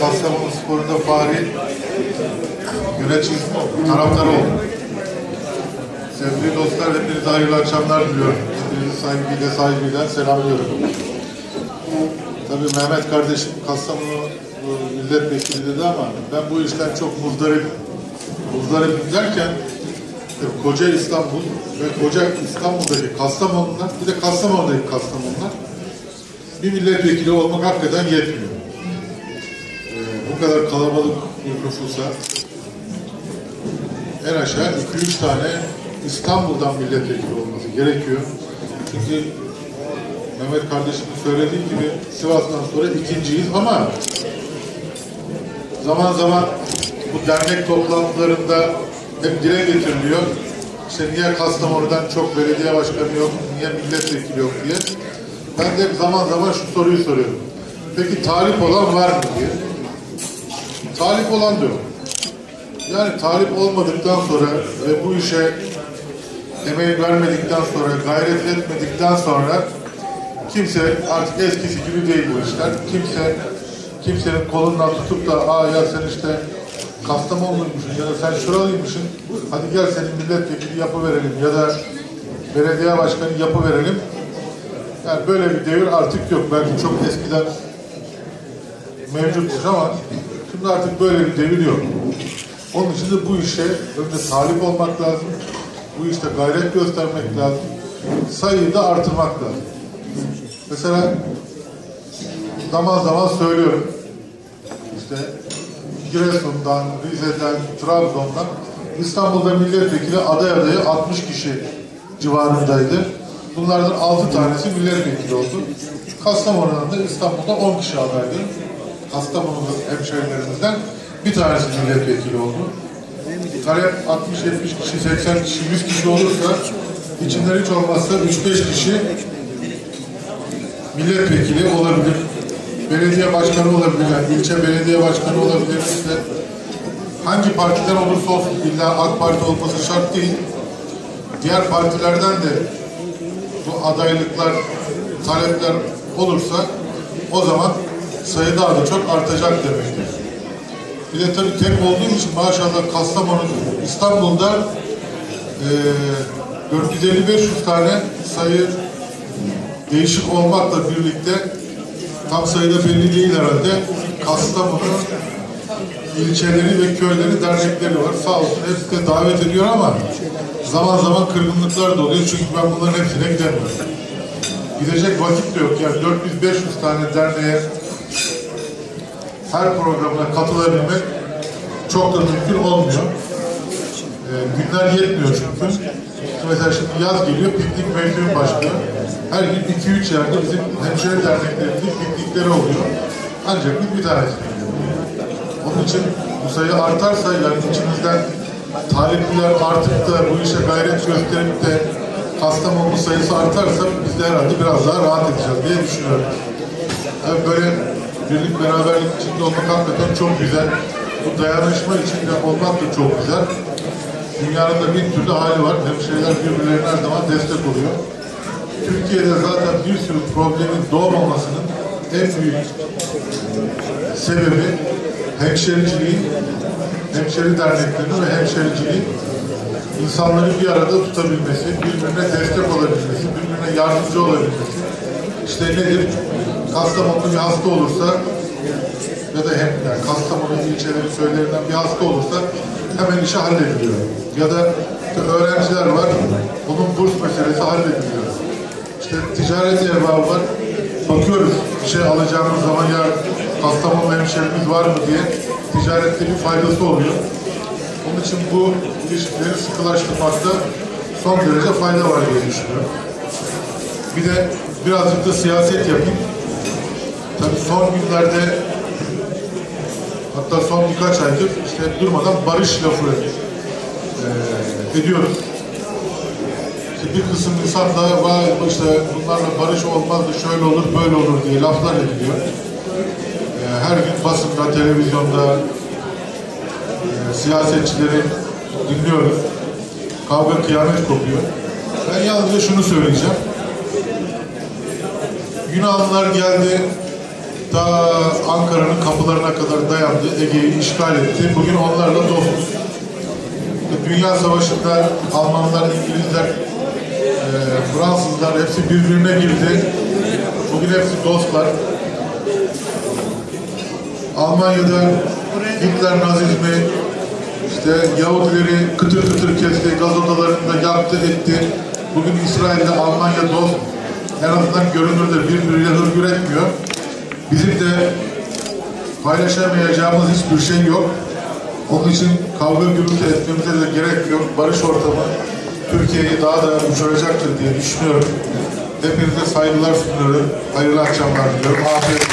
Kastamonu Spor'unda Fahri yönetici taraftarı oldum. Sevgili dostlar, hepinize hayırlı akşamlar diliyorum. Hepinizi saygıyla, saygıyla selamlıyorum. Tabii Mehmet kardeşim Kastamonu e, milletvekili dedi ama ben bu işten çok muzdarip. Muzdarip derken e, koca İstanbul ve koca İstanbul'daki Kastamonular, bir de Kastamonu'daki Kastamonular bir milletvekili olmak hakikaten yetmiyor. E, bu kadar kalabalık bir nüfusa en aşağı 2-3 tane İstanbul'dan milletvekili olması gerekiyor. Çünkü Mehmet kardeşimin söylediği gibi Sivas'tan sonra ikinciyiz ama zaman zaman bu dernek toplantılarında hep dile getiriliyor. İşte niye Kastamonu'dan çok belediye başkanı yok, niye milletvekili yok diye. Ben de hep zaman zaman şu soruyu soruyorum. Peki talip olan var mı diye. Talip olan da yok. Yani talip olmadıktan sonra ve bu işe emeği vermedikten sonra, gayret etmedikten sonra kimse artık eskisi gibi değil bu işler. Kimse kimsenin kolundan tutup da aa ya sen işte Kastamonluymuşsun ya da sen şuralıymışsın hadi gel senin milletvekili yapıverelim ya da belediye başkanı yapıverelim. Yani böyle bir devir artık yok. Belki çok eskiden mevcutmuş ama şimdi artık böyle bir devir yok. Onun için de bu işe önce talip olmak lazım. Bu işte gayret göstermek lazım. Sayıyı da artırmak lazım. Mesela zaman zaman söylüyorum. İşte Giresun'dan, Rize'den, Trabzon'dan İstanbul'da milletvekili aday adayı 60 kişi civarındaydı. Bunlardan 6 tanesi milletvekili oldu. Kastamonu'dan da İstanbul'da 10 kişi adaydı. Kastamonu'da hemşehrilerimizden bir tanesi milletvekili oldu. Talep 60-70 kişi, 80 kişi, 100 kişi olursa içinden hiç olmazsa 3-5 kişi milletvekili olabilir. Belediye başkanı olabilir, yani ilçe belediye başkanı olabilir. İşte hangi partiden olursa olsun, illa AK Parti olması şart değil. Diğer partilerden de bu adaylıklar, talepler olursa o zaman sayı daha da çok artacak demektir. Bir de tabii tek olduğum için maşallah Kastamonu, İstanbul'da e, 450-500 tane sayı değişik olmakla birlikte tam sayıda belli değil herhalde. Kastamonu ilçeleri ve köyleri, dernekleri var. Sağ olsun hepsi de davet ediyor ama zaman zaman kırgınlıklar da oluyor. Çünkü ben bunların hepsine gidemiyorum. Gidecek vakit de yok. Yani 400-500 tane derneğe her programına katılabilmek çok da mümkün olmuyor. Ee, günler yetmiyor çünkü. Mesela şimdi yaz geliyor, piknik mevsimi başlıyor. Her gün 2-3 yerde bizim hemşire derneklerimizin piknikleri oluyor. Ancak biz bir tanesi için bu sayı artarsa yani içimizden talipliler artıp da bu işe gayret gösterip de Kastamonu sayısı artarsa biz de herhalde biraz daha rahat edeceğiz diye düşünüyorum. Yani böyle birlik beraberlik içinde olmak hakikaten çok güzel. Bu dayanışma içinde olmak da çok güzel. Dünyanın da bir türlü hali var. Hemşehriler birbirlerine her zaman destek oluyor. Türkiye'de zaten bir sürü problemin doğmamasının en büyük sebebi hemşericiliğin, hemşeri derneklerinin ve hemşericiliğin insanları bir arada tutabilmesi, birbirine destek olabilmesi, birbirine yardımcı olabilmesi. İşte nedir? Kastamonu'da bir hasta olursa ya da hem yani Kastamonu ilçeleri söylerinden bir hasta olursa hemen işi hallediliyor. Ya da işte öğrenciler var, onun burs meselesi hallediliyor. İşte ticaret erbabı var, bakıyoruz bir şey alacağımız zaman ya Kastamonu hemşerimiz var mı diye ticarette bir faydası oluyor. Onun için bu ilişkileri sıkılaştırmakta son derece fayda var diye düşünüyorum. Bir de birazcık da siyaset yapayım. Tabii son günlerde hatta son birkaç aydır işte durmadan barış lafı ediyoruz. İşte bir kısım insan da işte bunlarla barış olmaz da şöyle olur böyle olur diye laflar ediliyor. Her gün basında, televizyonda e, siyasetçileri dinliyoruz. Kavga kıyamet kopuyor. Ben yalnızca şunu söyleyeceğim. Yunanlılar geldi, ta Ankara'nın kapılarına kadar dayandı, Ege'yi işgal etti. Bugün onlarla dostuz. Dünya Savaşı'nda Almanlar, İngilizler, e, Fransızlar hepsi birbirine girdi. Bugün hepsi dostlar. Almanya'da Hitler nazizmi, işte Yahudileri kıtır kıtır kesti, gaz odalarında yaktı etti. Bugün İsrail'de Almanya dost, en azından görünürde birbiriyle hırgür etmiyor. Bizim de paylaşamayacağımız hiçbir şey yok. Onun için kavga gürültü etmemize de gerek yok. Barış ortamı Türkiye'yi daha da yumuşayacaktır diye düşünüyorum. Hepinize saygılar sunuyorum. Hayırlı akşamlar diliyorum. Afiyet